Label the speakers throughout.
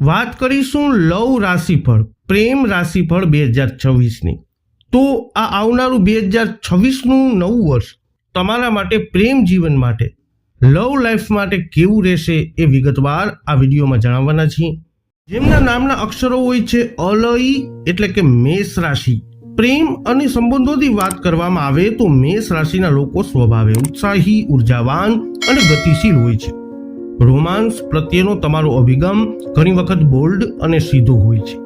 Speaker 1: વાત કરીશું લવ રાશિફળ પ્રેમ રાશિફળ બે હજાર છવ્વીસની. તો આ આવનારું બે હજાર છવ્વીસનું નવું વર્ષ તમારા માટે પ્રેમ જીવન માટે, લવ લાઈફ માટે કેવું રહેશે એ વિગતવાર આ વિડીયોમાં જણાવવાના છીએ. જેમના નામના અક્ષરો હોય છે અલઈ એટલે કે મેષ રાશિ. પ્રેમ અને સંબંધોથી વાત કરવામાં આવે તો મેષ રાશિના લોકો સ્વભાવે ઉત્સાહી, ઉર્જાવાન અને ગતિશીલ હોય છે. રોમાન્સ પ્રત્યેનો તમારો અભિગમ ઘણી વખત બોલ્ડ અને સીધો હોય છે,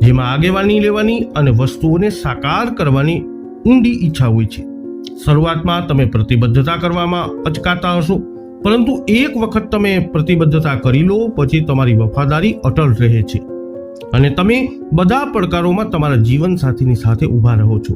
Speaker 1: જેમાં આગેવાની લેવાની અને વસ્તુઓને સાકાર કરવાની ઊંડી ઈચ્છા હોય છે. શરૂઆતમાં તમે પ્રતિબદ્ધતા કરવામાં અચકાતા હશો, પરંતુ એક વખત તમે પ્રતિબદ્ધતા કરી લો, પછી તમારી વફાદારી અટલ રહે છે. અને તમે બધા પડકારોમાં તમારા જીવનસાથીની સાથે ઊભા રહો છો.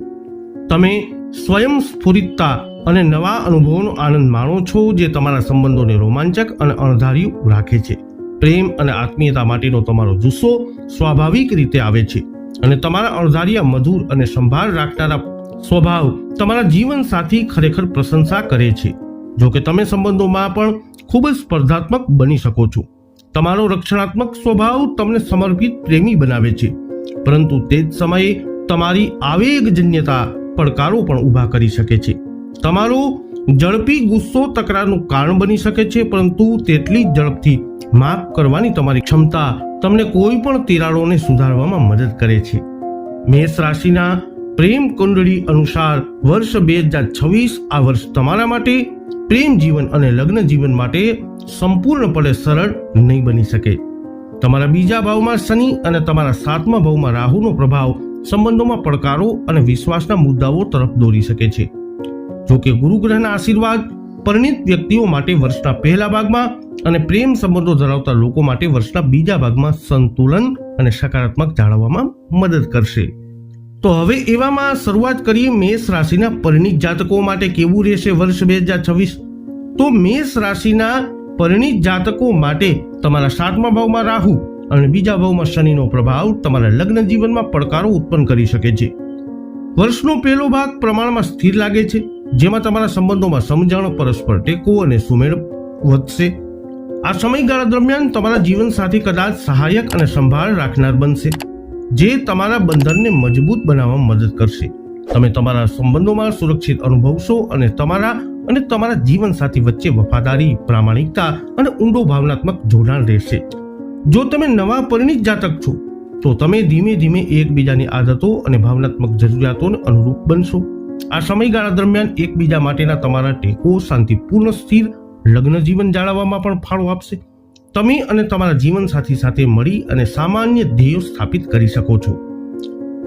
Speaker 1: તમે સ્વયં સ્ફુરિતતા અને નવા અનુભવોનો આનંદ માણો છો જે તમારા સંબંધોને રોમાંચક અને અણધાર્યું રાખે છે. પ્રેમ અને આત્મીયતા માટેનો તમારો જુસ્સો સ્વાભાવિક રીતે આવે છે અને તમારા અણધાર્યા મધુર અને સંભાળ રાખનારા સ્વભાવ તમારા જીવન સાથી ખરેખર પ્રશંસા કરે છે. જો કે તમે સંબંધોમાં પણ ખૂબ જ સ્પર્ધાત્મક બની શકો છો. તમારો રક્ષણાત્મક સ્વભાવ તમને સમર્પિત પ્રેમી બનાવે છે. પરંતુ તે જ સમયે તમારી આવેગજન્યતા પડકારો પણ ઊભા કરી શકે છે. તમારો ઝડપી ગુસ્સો તકરારનું કારણ બની શકે છે, પરંતુ તેટલી જ ઝડપથી માફ કરવાની તમારી ક્ષમતા તમને કોઈ પણ તિરાડોને સુધારવામાં મદદ કરે છે. મેષ રાશિના પ્રેમ કુંડળી અનુસાર વર્ષ બે હજાર છવ્વીસ આ વર્ષ તમારા માટે પ્રેમ જીવન અને લગ્ન જીવન માટે સંપૂર્ણપણે સરળ નહીં બની શકે. તમારા બીજા ભાવમાં શનિ અને તમારા સાતમા ભાવમાં રાહુનો પ્રભાવ સંબંધોમાં પડકારો અને વિશ્વાસના મુદ્દાઓ તરફ દોરી શકે છે. જો કે ગુરુ આશીર્વાદ પરિણિત વ્યક્તિઓ માટે વર્ષના પહેલા ભાગમાં અને પ્રેમ સંબંધો ધરાવતા લોકો માટે વર્ષના બીજા ભાગમાં સંતુલન અને સકારાત્મક જાળવવામાં મદદ કરશે. તો હવે એવામાં શરૂઆત કરીએ મેષ રાશિના પરિણિત જાતકો માટે કેવું રહેશે વર્ષ બે હજાર છવ્વીસ? તો મેષ રાશિના પરિણિત જાતકો માટે તમારા સાતમા ભાવમાં રાહુ અને બીજા ભાવમાં શનિનો પ્રભાવ તમારા લગ્ન જીવનમાં પડકારો ઉત્પન્ન કરી શકે છે. વર્ષનો પહેલો ભાગ પ્રમાણમાં સ્થિર લાગે છે, જેમાં તમારા સંબંધોમાં સમજણ, પરસ્પર ટેકો અને સુમેળ વધશે. આ સમયગાળા દરમિયાન તમારા જીવન સાથી કદાચ સહાયક અને સંભાળ રાખનાર બનશે, જે તમારા બંધનને મજબૂત બનાવવામાં મદદ કરશે. તમે તમારા સંબંધોમાં સુરક્ષિત અનુભવશો અને તમારા અને તમારા જીવન સાથી વચ્ચે વફાદારી, પ્રામાણિકતા અને ઊંડો ભાવનાત્મક જોડાણ રહેશે. જો તમે નવા પરિણિત જાતક છો, તો તમે ધીમે ધીમે એકબીજાની આદતો અને ભાવનાત્મક જરૂરિયાતોને અનુરૂપ બનશો. આ સમયગાળા દરમિયાન એકબીજા માટેના તમારા ટેકો શાંતિપૂર્ણ, સ્થિર, લગ્ન જીવન જાળવવામાં પણ ફાળો આપશે. તમે અને તમારા જીવનસાથી સાથે મળી અને સામાન્ય ધ્યેયો સ્થાપિત કરી શકો છો.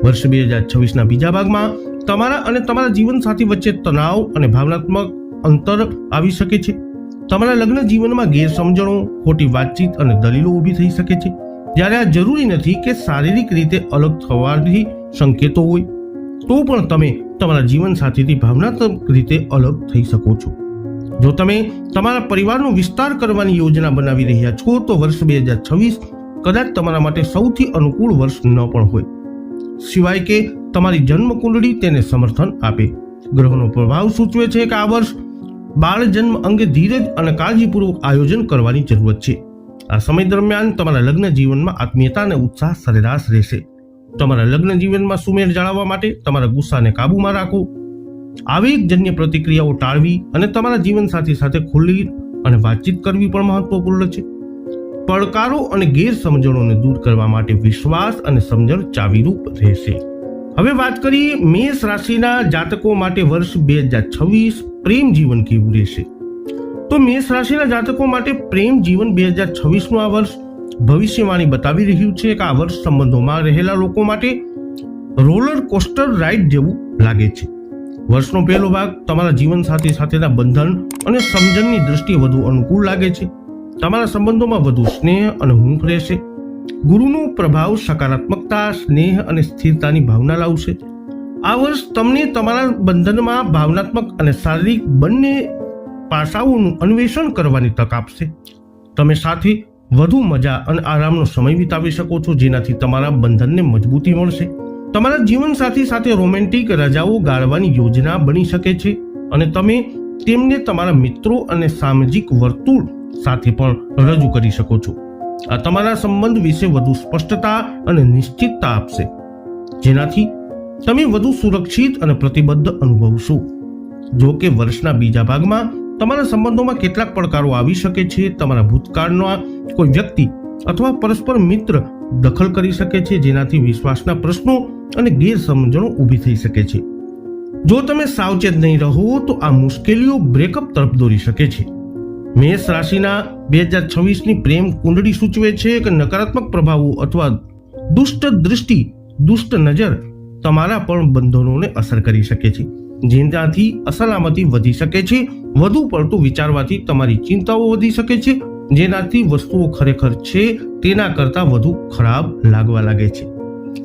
Speaker 1: વર્ષ બે હજાર છવ્વીસના બીજા ભાગમાં તમારા અને તમારા જીવનસાથી વચ્ચે તણાવ અને ભાવનાત્મક અંતર આવી શકે છે. તમારા લગ્ન જીવનમાં ગેરસમજણો, ખોટી વાતચીત અને દલીલો ઊભી થઈ શકે છે. જ્યારે આ જરૂરી નથી કે શારીરિક રીતે અલગ થવાથી સંકેતો હોય, તો પણ તમે તમારા જીવન સાથીથી ભાવનાત્મક રીતે અલગ થઈ શકો છો. જો તમે તમારા પરિવારનો વિસ્તાર કરવાની યોજના બનાવી રહ્યા છો, તો વર્ષ બે હજાર છવ્વીસ કદાચ તમારા માટે સૌથી અનુકૂળ વર્ષ ન પણ હોય. સિવાય કે તમારી જન્મકુંડળી તેને સમર્થન આપે. ગ્રહોનો પ્રભાવ સૂચવે છે કે આ વર્ષ બાળ જન્મ અંગે ધીરજ અને કાળજીપૂર્વક આયોજન કરવાની જરૂરત છે. આ સમય દરમિયાન તમારા લગ્ન જીવનમાં આત્મીયતા અને ઉત્સાહ સરેરાશ રહેશે. તમારા લગ્ન જીવનમાં સુમેળ જાળવવા માટે તમારા ગુસ્સાને કાબૂમાં રાખો. આવેગજન્ય પ્રતિક્રિયાઓ ટાળવી અને તમારા જીવનસાથી સાથે ખુલ્લી અને વાતચીત કરવી પણ મહત્વપૂર્ણ છે. પડકારો અને ગેરસમજણોને દૂર કરવા માટે વિશ્વાસ અને સમજણ ચાવીરૂપ રહેશે. હવે વાત કરીએ મેષ રાશિના જાતકો માટે વર્ષ બે હજાર છવ્વીસ પ્રેમ જીવન કેવું રહેશે? તો મેષ રાશિના જાતકો માટે પ્રેમ જીવન બે હજાર છવ્વીસનું આ વર્ષ ભવિષ્યવાણી બતાવી રહ્યું છે કે આ વર્ષ સંબંધોમાં રહેલા લોકો માટે રોલર કોસ્ટર રાઇડ જેવું લાગે છે. વર્ષનો પહેલો ભાગ તમારા જીવનસાથી સાથેના બંધન અને સમજણની દૃષ્ટિએ વધુ અનુકૂળ લાગે છે. તમારા સંબંધોમાં વધુ સ્નેહ અને હૂંફ રહેશે. ગુરુનો પ્રભાવ સકારાત્મકતા, સ્નેહ અને સ્થિરતાની ભાવના લાવશે. આ વર્ષ તમને તમારા બંધનમાં ભાવનાત્મક અને શારીરિક બંને પાસાઓનું અન્વેષણ કરવાની તક આપશે. તમે સાથે વધુ મજા અને આરામનો સમય વિતાવી શકો છો, જેનાથી તમારા બંધનને મજબૂતી મળશે. તમારા જીવનસાથી સાથે રોમેન્ટિક રજાઓ ગાળવાની યોજના બની શકે છે અને તમે તેમને તમારા મિત્રો અને સામાજિક વર્તુળ સાથે પણ રજૂ કરી શકો છો. આ તમારા સંબંધ વિશે વધુ સ્પષ્ટતા અને નિશ્ચિતતા આપશે. જેનાથી તમે વધુ સુરક્ષિત અને પ્રતિબદ્ધ અનુભવશો. જો કે વર્ષના બીજા ભાગમાં તમારા સંબંધોમાં કેટલાક પડકારો આવી શકે છે, તમારા ભૂતકાળનો કોઈ વ્યક્તિ અથવા પરસ્પર મિત્ર દખલ કરી શકે છે, જેનાથી વિશ્વાસના પ્રશ્નો અને ગેરસમજણો ઊભી થઈ શકે છે. જો તમે સાવચેત નહીં રહો, તો આ મુશ્કેલીઓ બ્રેકઅપ તરફ દોરી શકે છે. મેષ રાશિના બે હજાર છવ્વીસની પ્રેમ કુંડળી સૂચવે છે કે નકારાત્મક પ્રભાવો અથવા દુષ્ટ દૃષ્ટિ, દુષ્ટ નજર તમારા પણ બંધનોને અસર કરી શકે છે. જેનાથી અસલામતી વધી શકે છે, વધુ પડતું વિચારવાથી તમારી ચિંતાઓ વધી શકે છે, જેનાથી વસ્તુઓ ખરેખર છે તેના કરતાં વધુ ખરાબ લાગવા લાગે છે.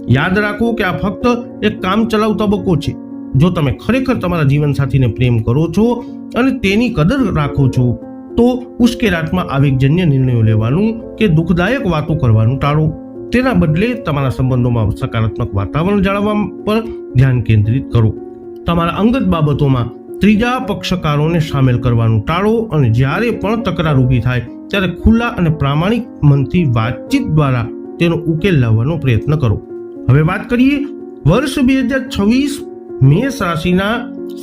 Speaker 1: યાદ રાખો કે આ ફક્ત એક કામ ચલાવ તબક્કો છે. જો તમે ખરેખર તમારા જીવનસાથીને પ્રેમ કરો છો અને તેની કદર રાખો છો તો ઉશ્કેરાટમાં આવેગજન્ય નિર્ણયો લેવાનું કે દુઃખદાયક વાતો કરવાનું ટાળો. તેના બદલે તમારા સંબંધોમાં સકારાત્મક વાતાવરણ જાળવવા પર ધ્યાન કેન્દ્રિત કરો. તમારા અંગત બાબતોમાં ત્રીજા પક્ષકારોને સામેલ કરવાનું ટાળો અને જ્યારે પણ તકરાર ઊભી થાય ત્યારે ખુલ્લા અને પ્રામાણિક મનથી વાતચીત દ્વારા તેનો ઉકેલ લાવવાનો પ્રયત્ન કરો. હવે વાત કરીએ વર્ષ બે હજાર છવ્વીસ મેષ રાશિના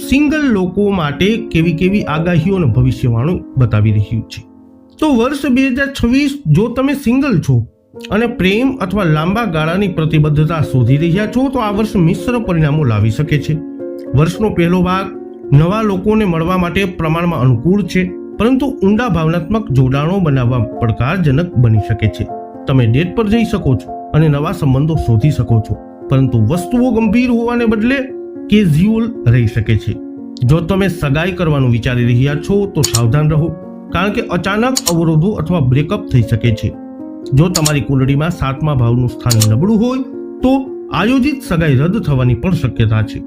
Speaker 1: સિંગલ લોકો માટે કેવી કેવી આગાહીઓ અને ભવિષ્યવાણું બતાવી રહ્યું છે. તો વર્ષ બે હજાર છવ્વીસ જો તમે સિંગલ છો અને પ્રેમ અથવા લાંબા ગાળાની પ્રતિબદ્ધતા શોધી રહ્યા છો, તો આ વર્ષ મિશ્ર પરિણામો લાવી શકે છે. વર્ષનો પહેલો ભાગ નવા લોકોને મળવા માટે પ્રમાણમાં અનુકૂળ છે, પરંતુ ઊંડા ભાવનાત્મક જોડાણો બનાવવા પડકારજનક બની શકે છે. તમે ડેટ પર જઈ શકો છો અને નવા સંબંધો શોધી શકો છો, પરંતુ વસ્તુઓ ગંભીર હોવાને બદલે કેઝ્યુઅલ રહી શકે છે. જો તમે સગાઈ કરવાનું વિચારી રહ્યા છો, તો સાવધાન રહો, કારણ કે અચાનક અવરોધો અથવા બ્રેકઅપ થઈ શકે છે. જો તમારી કુંડળીમાં સાતમા ભાવનું સ્થાન નબળું હોય, તો આયોજિત સગાઈ રદ થવાની પણ શક્યતા છે.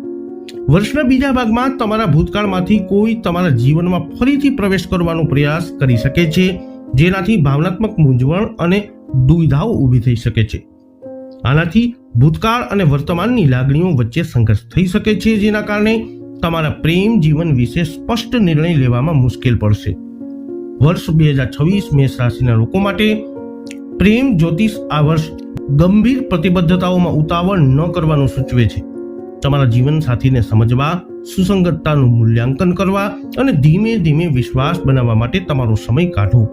Speaker 1: વર્ષના બીજા ભાગમાં તમારા ભૂતકાળમાંથી કોઈ તમારા જીવનમાં ફરીથી પ્રવેશ કરવાનો પ્રયાસ કરી શકે છે, જેનાથી ભાવનાત્મક મૂંઝવણ અને દુવિધાઓ ઊભી થઈ શકે છે. આનાથી ભૂતકાળ અને વર્તમાનની લાગણીઓ વચ્ચે સંઘર્ષ થઈ શકે છે જેના કારણે તમારા પ્રેમ જીવન વિશે સ્પષ્ટ નિર્ણય લેવામાં મુશ્કેલ પડશે. વર્ષ બે હજાર છવ્વીસ મેષ રાશિના લોકો માટે પ્રેમ જ્યોતિષ આ વર્ષ ગંભીર પ્રતિબદ્ધતાઓમાં ઉતાવળ ન કરવાનું સૂચવે છે. તમારા જીવન સાથીને સમજવા, સુસંગતતાનું મૂલ્યાંકન કરવા અને ધીમે ધીમે વિશ્વાસ બનાવવા માટે તમારો સમય કાઢો.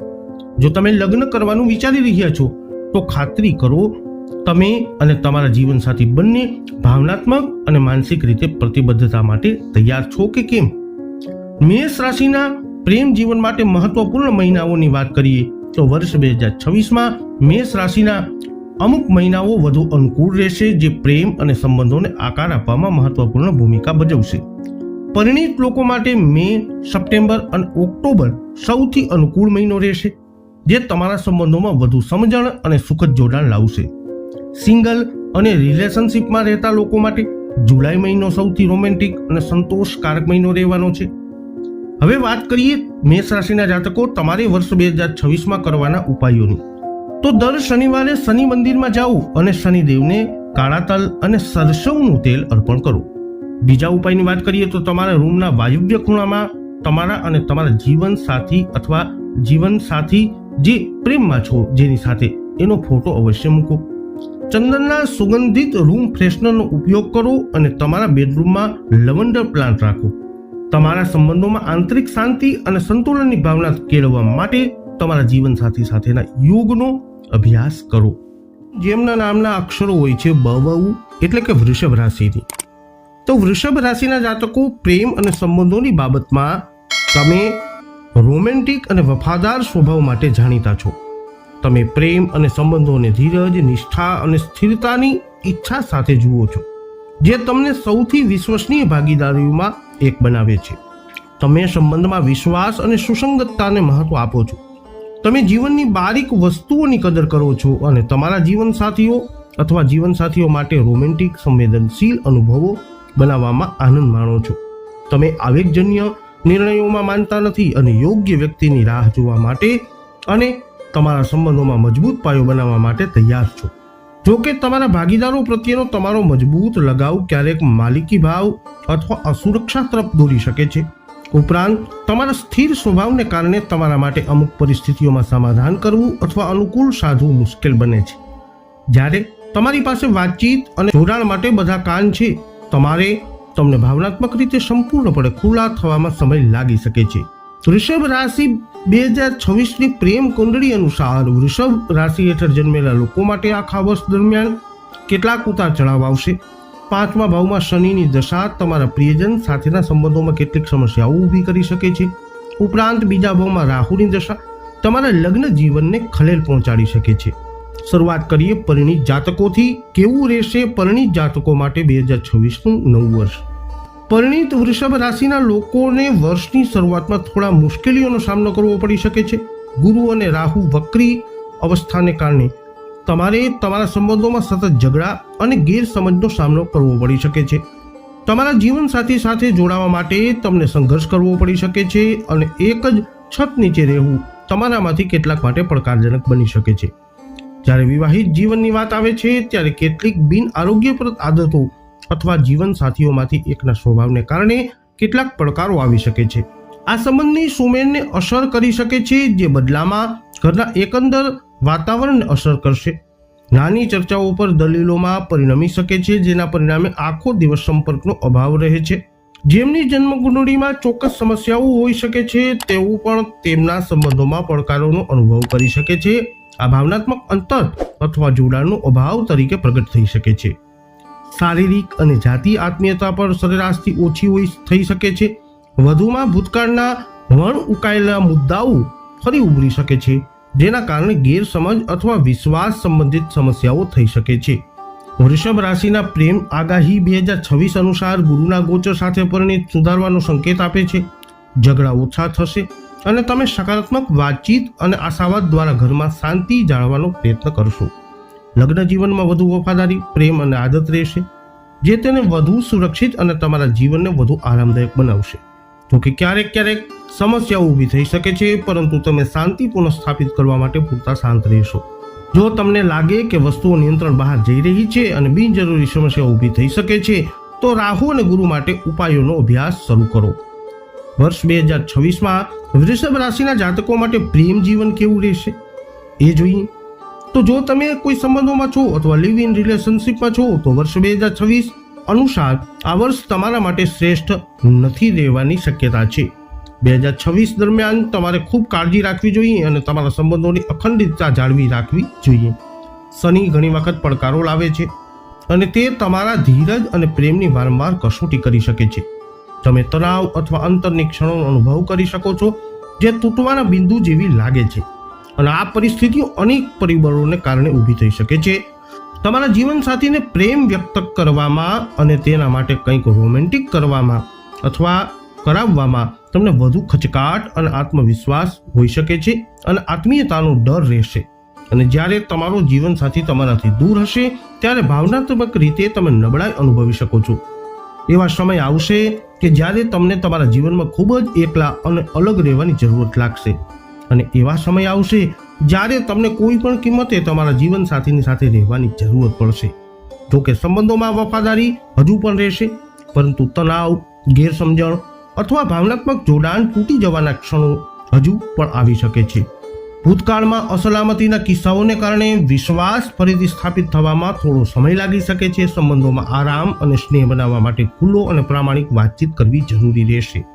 Speaker 1: જો તમે લગ્ન કરવાનું વિચારી રહ્યા છો, તો ખાતરી કરો તમે અને તમારા જીવનસાથી બંને ભાવનાત્મક અને માનસિક રીતે પ્રતિબદ્ધતા માટે તૈયાર છો કે કેમ? મેષ રાશિના પ્રેમ જીવન માટે મહત્વપૂર્ણ મહિનાઓની વાત કરીએ, તો વર્ષ બે હજાર છવ્વીસમાં મેષ રાશિના અમુક મહિનાઓ વધુ અનુકૂળ રહેશે, જે પ્રેમ અને સંબંધોને આકાર આપવામાં મહત્વપૂર્ણ ભૂમિકા ભજવશે. પરિણીત લોકો માટે મે, સપ્ટેમ્બર અને ઓક્ટોબર સૌથી અનુકૂળ મહિનો રહેશે, જે તમારા સંબંધોમાં વધુ સમજણ અને સુખદ જોડાણ લાવશે. સિંગલ અને રિલેશનશિપમાં રહેતા લોકો માટે જુલાઈ મહિનો સૌથી રોમેન્ટિક અને સંતોષકારક મહિનો રહેવાનો છે. હવે વાત કરીએ મેષ રાશિના જાતકો તમારે વર્ષ બે હજાર છવ્વીસમાં કરવાના ઉપાયોની. તો દર શનિવારે શનિ મંદિરમાં જાઓ અને શનિદેવને કાળા તલ અને સરસવનું તેલ અર્પણ કરો. બીજા ઉપાયની વાત કરીએ તો તમારા રૂમના વાયુવ્ય ખૂણામાં તમારા અને તમારા જીવન સાથી અથવા જીવન સાથી જે પ્રેમમાં છો જેની સાથે એનો ફોટો અવશ્ય મૂકો. ચંદનના સુગંધિત રૂમ ફ્રેશનરનો ઉપયોગ કરો અને તમારા બેડરૂમમાં લવંડર પ્લાન્ટ રાખો. તમારા સંબંધોમાં આંતરિક શાંતિ અને સંતુલનની ભાવના કેળવવા માટે તમારા જીવનસાથી સાથેના યોગનો અભ્યાસ કરો. જેમના નામના અક્ષરો હોય છે બવઉ એટલે કે વૃષભ રાશિની. તો વૃષભ રાશિના જાતકો પ્રેમ અને સંબંધોની બાબતમાં તમે રોમેન્ટિક અને વફાદાર સ્વભાવ માટે જાણીતા છો. તમે પ્રેમ અને સંબંધોને ધીરજ, નિષ્ઠા અને સ્થિરતાની ઈચ્છા સાથે જુઓ છો, જે તમને સૌથી વિશ્વસનીય ભાગીદારીઓમાં એક બનાવે છે. તમે સંબંધમાં વિશ્વાસ અને સુસંગતતાને મહત્વ આપો છો. તમે જીવનની બારીક વસ્તુઓની કદર કરો છો અને તમારા જીવનસાથીઓ અથવા જીવનસાથીઓ માટે રોમેન્ટિક, સંવેદનશીલ અનુભવો બનાવવામાં આનંદ માણો છો. તમે આવેગજન્ય નિર્ણયોમાં માનતા નથી અને યોગ્ય વ્યક્તિની રાહ જોવા માટે અને તમારા સંબંધોમાં મજબૂત પાયો બનાવવા માટે તૈયાર છો. જો કે તમારા ભાગીદારો પ્રત્યેનો તમારો મજબૂત લગાવ ક્યારેક માલિકી ભાવ અથવા અસુરક્ષા તરફ દોરી શકે છે. ઉપરાંત, તમારા સ્થિર સ્વભાવને કારણે તમારા માટે અમુક પરિસ્થિતિઓમાં સમાધાન કરવું અથવા અનુકૂળ સાધવું મુશ્કેલ બને છે. જ્યારે તમારી પાસે વાતચીત અને જોડાણ માટે બધા કાન છે, તમારે તમને ભાવનાત્મક રીતે સંપૂર્ણપણે ખુલ્લા થવામાં સમય લાગી શકે છે. વૃષભ રાશિ બે હજાર છવ્વીસની પ્રેમ કુંડળી અનુસાર વૃષભ રાશિ હેઠળ જન્મેલા લોકો માટે આખા વર્ષ દરમિયાન કેટલાક ઉતાર ચઢાવ આવશે. પાંચમા ભાવમાં શનિની દશા તમારા પ્રિયજન સાથેના સંબંધોમાં કેટલીક સમસ્યાઓ ઊભી કરી શકે છે. ઉપરાંત બીજા ભાવમાં રાહુની દશા તમારા લગ્ન જીવનને ખલેલ પહોંચાડી શકે છે. શરૂઆત કરીએ પરિણીત જાતકોથી. કેવું રહેશે પરિણીત જાતકો માટે બે હજાર છવ્વીસનું નવું વર્ષ? પરિણીત વૃષભ રાશિના લોકોને વર્ષની શરૂઆતમાં થોડા મુશ્કેલીઓનો સામનો કરવો પડી શકે છે. ગુરુ અને રાહુ વક્રી અવસ્થાને કારણે તમારે તમારા સંબંધોમાં સતત ઝઘડા અને ગેરસમજનો સામનો કરવો પડી શકે છે. તમારા જીવનસાથી સાથે જોડાવા માટે તમને સંઘર્ષ કરવો પડી શકે છે અને એક જ છત નીચે રહેવું તમારામાંથી કેટલાક માટે પડકારજનક બની શકે છે. જ્યારે વિવાહિત જીવનની વાત આવે છે, ત્યારે કેટલીક બિન આરોગ્યપ્રદ આદતો અથવા જીવન સાથીઓમાંથી એકના સ્વભાવને કારણે કેટલાક પડકારો આવી શકે છે. આ સંબંધની સુમેળને અસર કરી શકે છે જે બદલામાં ઘરના એકંદર વાતાવરણને અસર કરશે. નાની ચર્ચાઓ પર દલીલોમાં પરિણમી શકે છે, જેના પરિણામે આખો દિવસ સંપર્કનો અભાવ રહે છે. જેમની જન્મકુંડળીમાં ચોક્કસ સમસ્યાઓ હોઈ શકે છે, તેઓ પણ તેમના સંબંધોમાં પડકારોનો અનુભવ કરી શકે છે. આ ભાવનાત્મક અંતર અથવા જોડાણનો અભાવ તરીકે પ્રગટ થઈ શકે છે. શારીરિક અને જાતિ આત્મીયતા પર સરેરાશથી ઓછી હોઈ થઈ શકે છે. વધુમાં ભૂતકાળના વણ ઉકાયેલા મુદ્દાઓ ફરી ઉભરી શકે છે, જેના કારણે ગેરસમજ અથવા વિશ્વાસ સંબંધિત સમસ્યાઓ થઈ શકે છે. વૃષભ રાશિના પ્રેમ આગાહી બે હજાર છવ્વીસ અનુસાર ગુરુના ગોચર સાથે પરિણિત સુધારવાનો સંકેત આપે છે. ઝઘડા ઓછા થશે અને તમે સકારાત્મક વાતચીત અને આશાવાદ દ્વારા ઘરમાં શાંતિ જાળવવાનો પ્રયત્ન કરશો. લગ્ન જીવનમાં વધુ વફાદારી, પ્રેમ અને આદત રહેશે, જે તેને વધુ સુરક્ષિત અને તમારા જીવનને વધુ આરામદાયક બનાવશે. જોકે ક્યારેક ક્યારેક સમસ્યાઓ ઊભી થઈ શકે છે, પરંતુ તમે શાંતિ પુનઃસ્થાપિત કરવા માટે પૂરતા શાંત રહેશો. જો તમને લાગે કે વસ્તુઓ નિયંત્રણ બહાર જઈ રહી છે અને બિનજરૂરી સમસ્યાઓ ઊભી થઈ શકે છે, તો રાહુ અને ગુરુ માટે ઉપાયોનો અભ્યાસ શરૂ કરો. વર્ષ બે હજાર છવ્વીસમાં વૃષભ રાશિના જાતકો માટે પ્રેમ જીવન કેવું રહેશે? એ જોઈએ. તો જો તમે કોઈ સંબંધોમાં છો અથવા લિવ ઇન રિલેશનશિપમાં છો, તો વર્ષ બે હજાર છવ્વીસ અનુસાર આ વર્ષ તમારા માટે શ્રેષ્ઠ નથી રહેવાની શક્યતા છે. બે હજાર છવ્વીસ દરમિયાન તમારે ખૂબ કાળજી રાખવી જોઈએ અને તમારા સંબંધોની અખંડિતતા જાળવી રાખવી જોઈએ. શનિ ઘણી વખત પડકારો લાવે છે અને તે તમારા ધીરજ અને પ્રેમની વારંવાર કસોટી કરી શકે છે. તમે તણાવ અથવા અંતરની ક્ષણોનો અનુભવ કરી શકો છો જે તૂટવાના બિંદુ જેવી લાગે છે. અને આ પરિસ્થિતિઓ અનેક પરિબળોને કારણે ઊભી થઈ શકે છે. તમારા જીવનસાથીને પ્રેમ વ્યક્ત કરવામાં અને તેના માટે કંઈક રોમેન્ટિક કરવામાં અથવા કરાવવામાં તમને વધુ ખચકાટ અને આત્મવિશ્વાસ હોઈ શકે છે અને આત્મીયતાનો ડર રહેશે. અને જ્યારે તમારો જીવનસાથી તમારાથી દૂર હશે, ત્યારે ભાવનાત્મક રીતે તમે નબળાઈ અનુભવી શકો છો. એવા સમય આવશે કે જ્યારે તમને તમારા જીવનમાં ખૂબ જ એકલા અને અલગ રહેવાની જરૂરત લાગશે. અને એવા સમય આવશે જ્યારે તમને કોઈ પણ કિંમતે તમારા જીવનસાથીની સાથે રહેવાની જરૂરત પડશે. જો કે સંબંધોમાં વફાદારી હજુ પણ રહેશે, પરંતુ તણાવ, ગેરસમજણ અથવા ભાવનાત્મક જોડાણ તૂટી જવાના ક્ષણો હજુ પણ આવી શકે છે. ભૂતકાળમાં અસલામતીના કિસ્સાઓને કારણે વિશ્વાસ ફરીથી સ્થાપિત થવામાં થોડો સમય લાગી શકે છે. સંબંધોમાં આરામ અને સ્નેહ બનાવવા માટે ખુલ્લો અને પ્રામાણિક વાતચીત કરવી જરૂરી રહેશે.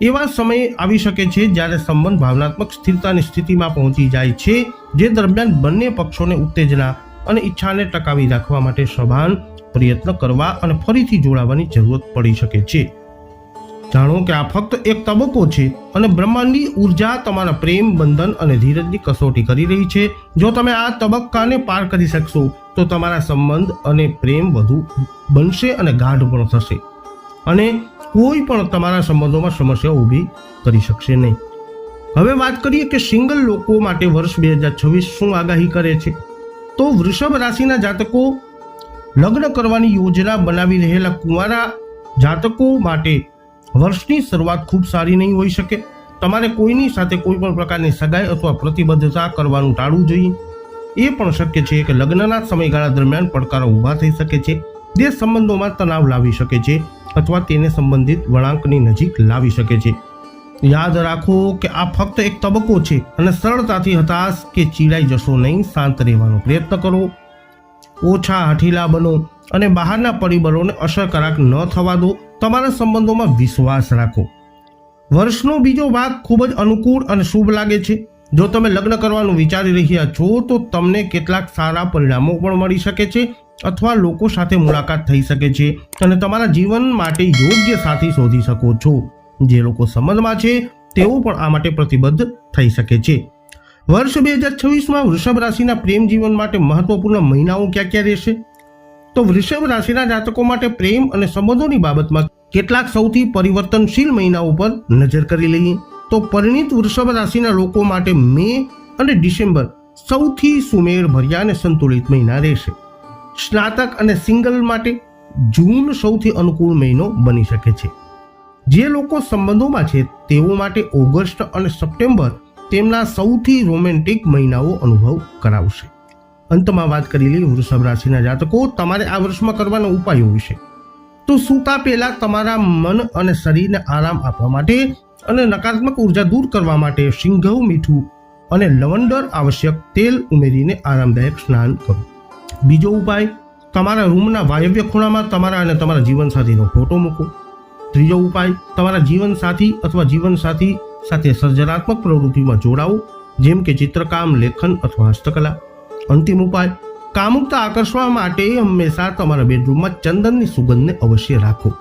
Speaker 1: એવા સમય આવી શકે છે જ્યારે સંબંધ ભાવનાત્મક સ્થિરતાની સ્થિતિમાં પહોંચી જાય છે, જે દરમિયાન બંને પક્ષોને ઉત્તેજના અને ઈચ્છાને ટકાવી રાખવા માટે સભાન પ્રયત્ન કરવા અને ફરીથી જોડાવાની જરૂરત પડી શકે છે. જાણો કે આ ફક્ત એક તબક્કો છે અને બ્રહ્માંડની ઊર્જા તમારા પ્રેમ, બંધન અને ધીરજની કસોટી કરી રહી છે. જો તમે આ તબક્કાને પાર કરી શકશો, તો તમારા સંબંધ અને પ્રેમ વધુ બનશે અને ગાઢ પણ થશે. અને કોઈ પણ તમારા સંબંધોમાં સમસ્યા ઊભી કરી શકશે નહીં. હવે વાત કરીએ કે સિંગલ લોકો માટે વર્ષ બે હજાર છવ્વીસ શું આગાહી કરે છે? તો વૃષભ રાશિના જાતકો લગ્ન કરવાની યોજના બનાવી રહેલા કુંવારા જાતકો માટે વર્ષની શરૂઆત ખૂબ સારી નહીં હોઈ શકે. તમારે કોઈની સાથે કોઈ પણ પ્રકારની સગાઈ અથવા પ્રતિબદ્ધતા કરવાનું ટાળવું જોઈએ. એ પણ શક્ય છે કે લગ્નના સમયગાળા દરમિયાન પડકારો ઊભા થઈ શકે છે. જે સંબંધોમાં તણાવ લાવી શકે છે. અથવા તેને સંબંધિત વળાંકની નજીક લાવી શકે છે. યાદ રાખો કે આ ફક્ત એક તબક્કો છે અને સરળતાથી હતાશ કે ચીડાઈ જશો નહીં, શાંત રહેવાનો પ્રયત્ન કરો. ઓછા હઠીલા બનો અને બહારના પરિબળોને અસરકારક ન થવા દો. તમારા સંબંધોમાં વિશ્વાસ રાખો. વર્ષનો બીજો ભાગ ખૂબ જ અનુકૂળ અને શુભ લાગે છે. જો તમે લગ્ન કરવાનું વિચારી રહ્યા છો, તો તમને કેટલાક સારા પરિણામો પણ મળી શકે છે. અથવા લોકો સાથે મુલાકાત થઈ શકે છે અને તમારા જીવન માટે યોગ્ય સાથી શોધી શકો છો. જે લોકો સંબંધમાં છે, તેઓ પણ આ માટે પ્રતિબદ્ધ થઈ શકે છે. વર્ષ બે હજાર છવ્વીસમાં વૃષભ રાશિના પ્રેમ જીવન માટે મહત્વપૂર્ણ મહિનાઓ ક્યાં ક્યાં રહેશે? તો વૃષભ રાશિના જાતકો માટે પ્રેમ અને સંબંધોની બાબતમાં કેટલાક સૌથી પરિવર્તનશીલ મહિનાઓ પર નજર કરી લઈએ. તો પરિણિત વૃષભ રાશિના લોકો માટે મે અને ડિસેમ્બર સૌથી સુમેળ ભર્યા અને સંતુલિત મહિના રહેશે. સ્નાતક અને સિંગલ માટે જૂન સૌથી અનુકૂળ મહિનો બની શકે છે. જે લોકો સંબંધોમાં છે, તેઓ માટે ઓગસ્ટ અને સપ્ટેમ્બર તેમના સૌથી રોમેન્ટિક મહિનાઓ અનુભવ કરાવશે. અંતમાં વાત કરી લઈએ વૃષભ રાશિના જાતકો. તમારે આ વર્ષમાં કરવાના ઉપાયો વિશે. તો સૂતા પહેલા તમારા મન અને શરીરને આરામ આપવા માટે અને નકારાત્મક ઊર્જા દૂર કરવા માટે સિંઘવ, મીઠું અને લવંડર આવશ્યક તેલ ઉમેરીને આરામદાયક સ્નાન કરો. બીજો ઉપાય, તમારા રૂમના વાયવ્ય ખૂણામાં તમારા અને તમારા જીવનસાથીનો ફોટો મૂકો. ત્રીજો ઉપાય, તમારા જીવનસાથી અથવા જીવનસાથી સાથે સર્જનાત્મક પ્રવૃત્તિમાં જોડાવો જેમ કે ચિત્રકામ, લેખન અથવા હસ્તકલા. અંતિમ ઉપાય, કામુકતા આકર્ષવા માટે હંમેશા તમારા બેડરૂમમાં ચંદનની સુગંધને અવશ્ય રાખો.